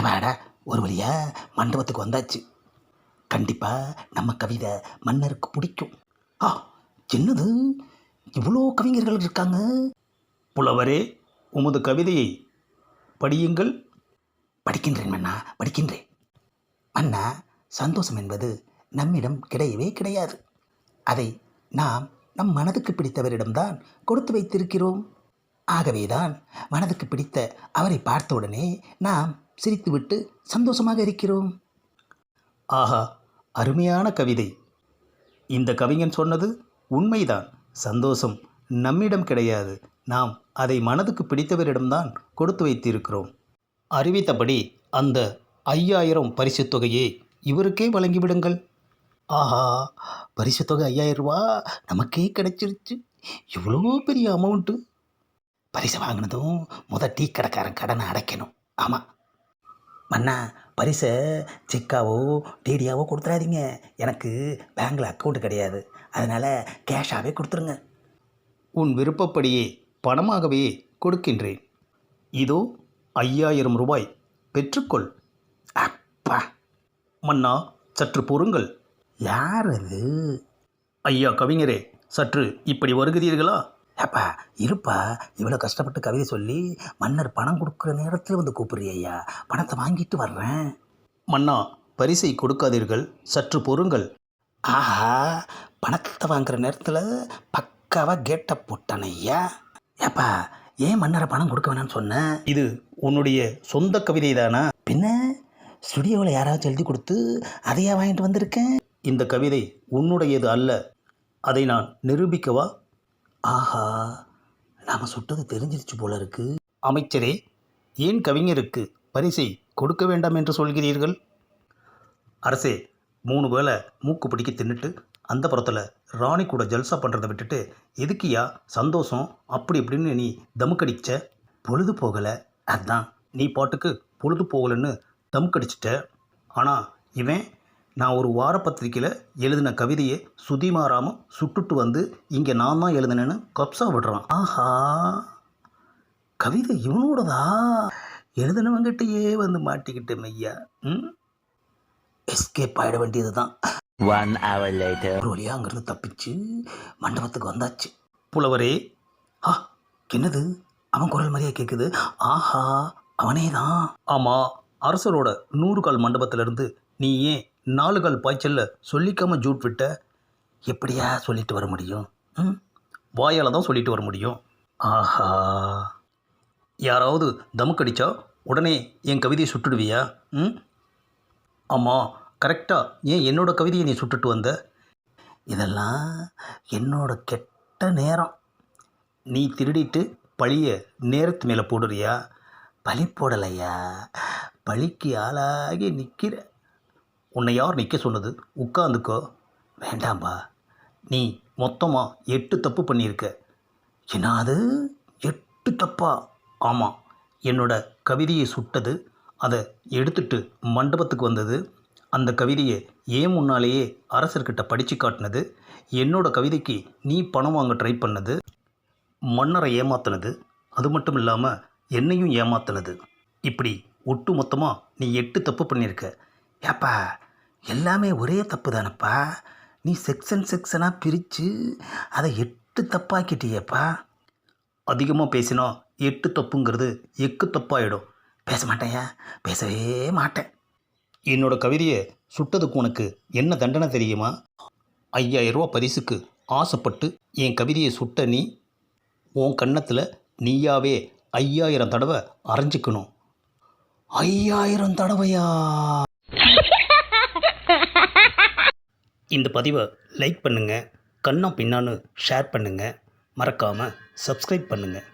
அடாடா ஒரு வழியா மண்டபத்துக்கு வந்தாச்சு. கண்டிப்பாக நம்ம கவிதை மன்னருக்கு பிடிக்கும். ஆ என்னது? இவ்வளோ கவிஞர்கள் இருக்காங்க. புலவரே உமது கவிதையை படியுங்கள். படிக்கின்றேன் மன்னா படிக்கின்றேன். மன்னா சந்தோஷம் என்பது நம்மிடம் கிடையவே கிடையாது. அதை நாம் நம் மனதுக்கு பிடித்தவரிடம்தான் கொடுத்து வைத்திருக்கிறோம். ஆகவேதான் மனதுக்கு பிடித்த அவரை பார்த்தவுடனே நாம் சிரித்துவிட்டு சந்தோஷமாக இருக்கிறோம். ஆஹா அருமையான கவிதை. இந்த கவிஞன் சொன்னது உண்மைதான். சந்தோஷம் நம்மிடம் கிடையாது. நாம் அதை மனதுக்கு பிடித்தவரிடம்தான் கொடுத்து வைத்திருக்கிறோம். அறிவித்தபடி அந்த ஐயாயிரம் பரிசுத் தொகையை இவருக்கே வழங்கிவிடுங்கள். ஆஹா பரிசு தொகை ஐயாயிரம் ரூபா நமக்கே கிடைச்சிருச்சு. இவ்வளோ பெரிய அமௌண்ட்டு. பரிசு வாங்கினதும் முத டீ கடைக்காரன் கடனை அடைக்கணும். ஆமாம் மன்னா பரிசை செக்காவோ டிடியாவோ கொடுத்துறாதீங்க. எனக்கு பேங்க்கில் அக்கௌண்ட் கிடையாது. அதனால் கேஷாகவே கொடுத்துருங்க. உன் விருப்பப்படியே பணமாகவே கொடுக்கின்றேன். இதோ ஐயாயிரம் ரூபாய். பெற்றுக்கொள். அப்பா. மன்னா சற்று பொறுங்கள். யார் அது? ஐயா கவிஞரே சற்று இப்படி வருகிறீர்களா? ஏப்பா இருப்பா. இவ்வளோ கஷ்டப்பட்டு கவிதை சொல்லி மன்னர் பணம் கொடுக்குற நேரத்தில் வந்து கூப்பிடுறிய ஐயா பணத்தை வாங்கிட்டு வர்றேன். மன்னா பரிசை கொடுக்காதீர்கள். சற்று பொறுங்கள். ஆஹா பணத்தை வாங்குற நேரத்தில் பக்காவாக கேட்டை போட்டான் ஐயா ஏப்பா ஏன் மன்னரை பணம் கொடுக்க வேணாம்னு சொன்னேன் இது உன்னுடைய சொந்த கவிதை தானா பின்ன ஸ்டுடியோவில் யாராச்சும் எழுதி கொடுத்து அதையா வாங்கிட்டு வந்திருக்கேன்? இந்த கவிதை உன்னுடையது அல்ல. அதை நான் நிரூபிக்கவா? ஆஹா நாம் சுட்டது தெரிஞ்சிருச்சு போல இருக்கு. அமைச்சரே ஏன் கவிஞருக்கு பரிசை கொடுக்க வேண்டாம் என்று சொல்கிறீர்கள்? அரசே மூணு வேளை மூக்கு பிடிக்க தின்னுட்டு அந்த புறத்தில் ராணி கூட ஜல்சா பண்ணுறதை விட்டுட்டு எதுக்கியா சந்தோஷம்? அப்படி இப்படின்னு நீ தமுக்கடிச்ச? பொழுது போகலை. அதுதான் நீ பாட்டுக்கு பொழுது போகலைன்னு தமுக்கடிச்சிட்ட. ஆனால் இவன் நான் ஒரு வாரப்பத்திரிக்கையில் எழுதின கவிதையை சுதி மாறாமல் சுட்டுட்டு வந்து இங்கே நான் தான் எழுதினேன்னு கப்ஸா விடுறான். ஆஹா கவிதை இவனோடதா? எழுதினவங்கிட்டயே வந்து மாட்டிக்கிட்டு மையா ம்? எஸ்கேப் ஆகிட வேண்டியது தான் One hour later. ஒரு வழியாக அங்கேருந்து தப்பிச்சு மண்டபத்துக்கு வந்தாச்சு. புலவரே ஆ என்னது? அவன் குரல் மாதிரியே கேட்குது ஆஹா அவனே தான் ஆமாம் அரசரோட நூறு கால் மண்டபத்திலிருந்து நீ ஏன் நாலு கால் சொல்லிக்காமல் ஜூட் விட்ட எப்படியா சொல்லிட்டு வர முடியும்? ம்? வாயால் தான் சொல்லிட்டு வர முடியும். ஆஹா. யாராவது தமுக்கடிச்சா உடனே என் கவிதையை சுட்டுடுவியா? ம்? ஆமாம் கரெக்டாக ஏன் என்னோடய கவிதையை நீ சுட்டுட்டு வந்த? இதெல்லாம் என்னோட கெட்ட நேரம். நீ திருடிட்டு பழிய நேரத்து மேலே போடுறியா? பழி போடலையா? பழிக்கு ஆளாகி நிற்கிற உன்னை யார் நிற்க சொன்னது? உட்காந்துக்கோ வேண்டாம்பா. நீ மொத்தமாக எட்டு தப்பு பண்ணியிருக்க. என்ன அது? எட்டு தப்பா? ஆமாம் என்னோட கவிதையை சுட்டது அதை எடுத்துட்டு மண்டபத்துக்கு வந்தது அந்த கவிதையை ஏன் முன்னாலேயே அரசர்கிட்ட படித்து காட்டினது என்னோட கவிதைக்கு நீ பணம் வாங்க ட்ரை பண்ணது மன்னரை ஏமாத்தினது அது மட்டும் இல்லாமல் என்னையும் ஏமாத்தினது. இப்படி ஒட்டு மொத்தமாக நீ எட்டு தப்பு பண்ணியிருக்க. ஏப்பா எல்லாமே ஒரே தப்பு தானப்பா நீ செக்ஷன் செக்ஷனாக பிரித்து அதை எட்டு தப்பாக்கிட்டியப்பா. அதிகமாக பேசினோம் எட்டு தப்புங்கிறது எக்கு தப்பாயிடும். பேச மாட்டேயா பேசவே மாட்டேன். என்னோட கவிதையை சுட்டதுக்கு உனக்கு என்ன தண்டனை தெரியுமா? ஐயாயிரம் ரூபா பரிசுக்கு ஆசைப்பட்டு என் கவிதையை சுட்ட நீ உன் கன்னத்தில் நீயாவே ஐயாயிரம் தடவை அரைஞ்சிக்கணும். ஐயாயிரம் தடவையா? இந்த பதிவை லைக் பண்ணுங்கள் கண்ணா பின்னான்னு ஷேர் பண்ணுங்கள் மறக்காமல் சப்ஸ்கிரைப் பண்ணுங்கள்